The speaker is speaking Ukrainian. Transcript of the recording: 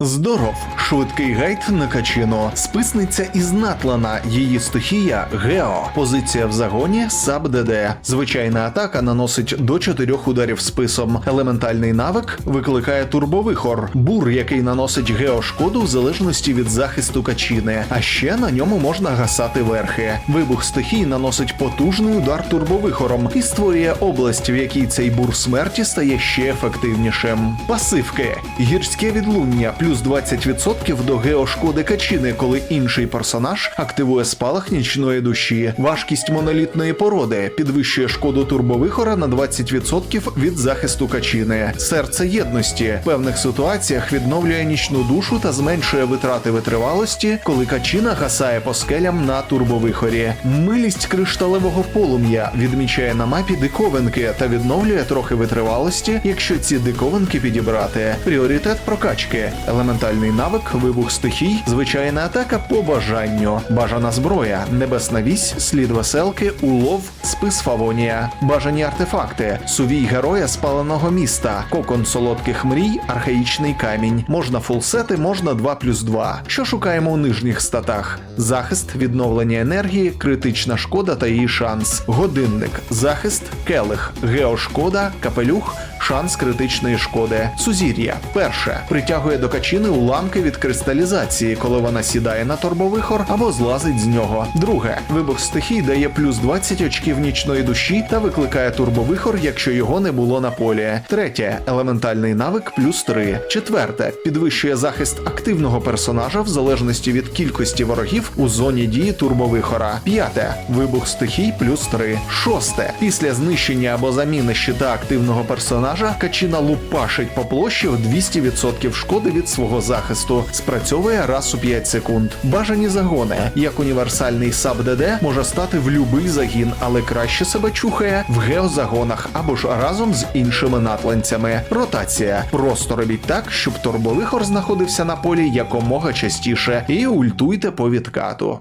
Здоров, швидкий гайд на качину, списниця із Натлана, її стихія Гео, позиція в загоні Саб ДД. Звичайна атака наносить до 4 ударів списом. Елементальний навик викликає турбовихор, бур, який наносить гео шкоду в залежності від захисту качини. А ще на ньому можна гасати верхи. Вибух стихій наносить потужний удар турбовихором і створює область, в якій цей бур смерті стає ще ефективнішим. Пасивки гірське відлуння плюс 20% до геошкоди качини, коли інший персонаж активує спалах нічної душі. Важкість монолітної породи підвищує шкоду турбовихора на 20% від захисту качини. Серце єдності в певних ситуаціях відновлює нічну душу та зменшує витрати витривалості, коли качина гасає по скелям на турбовихорі. Милість кришталевого полум'я відмічає на мапі диковинки та відновлює трохи витривалості, якщо ці диковинки підібрати. Пріоритет прокачки, елементальний навик, вибух стихій, звичайна атака по бажанню, бажана зброя, небесна вісь, слід веселки, улов, спис фавонія, бажані артефакти, сувій героя спаленого міста, кокон солодких мрій, архаїчний камінь. Можна фулсети, можна 2 плюс 2. Що шукаємо у нижніх статах? Захист, відновлення енергії, критична шкода та її шанс. Годинник, захист, келих, геошкода, капелюх. Шанс критичної шкоди. Сузір'я. Перше притягує до качини уламки від кристалізації, коли вона сідає на торбовихор або злазить з нього. Друге, вибух стихій дає плюс 20 очків нічної душі та викликає турбовихор, якщо його не було на полі. Третє елементальний навик плюс 3. Четверте підвищує захист активного персонажа в залежності від кількості ворогів у зоні дії турбовихора. П'яте вибух стихій плюс 3. Шосте після знищення або заміни щита активного персонажа качина лупашить по площі в 200% шкоди від свого захисту. Спрацьовує раз у 5 секунд. Бажані загони, як універсальний саб ДД, може стати в любий загін, але краще себе чухає в геозагонах або ж разом з іншими натланцями. Ротація. Просто робіть так, щоб турбовихор знаходився на полі якомога частіше, і ультуйте по відкату.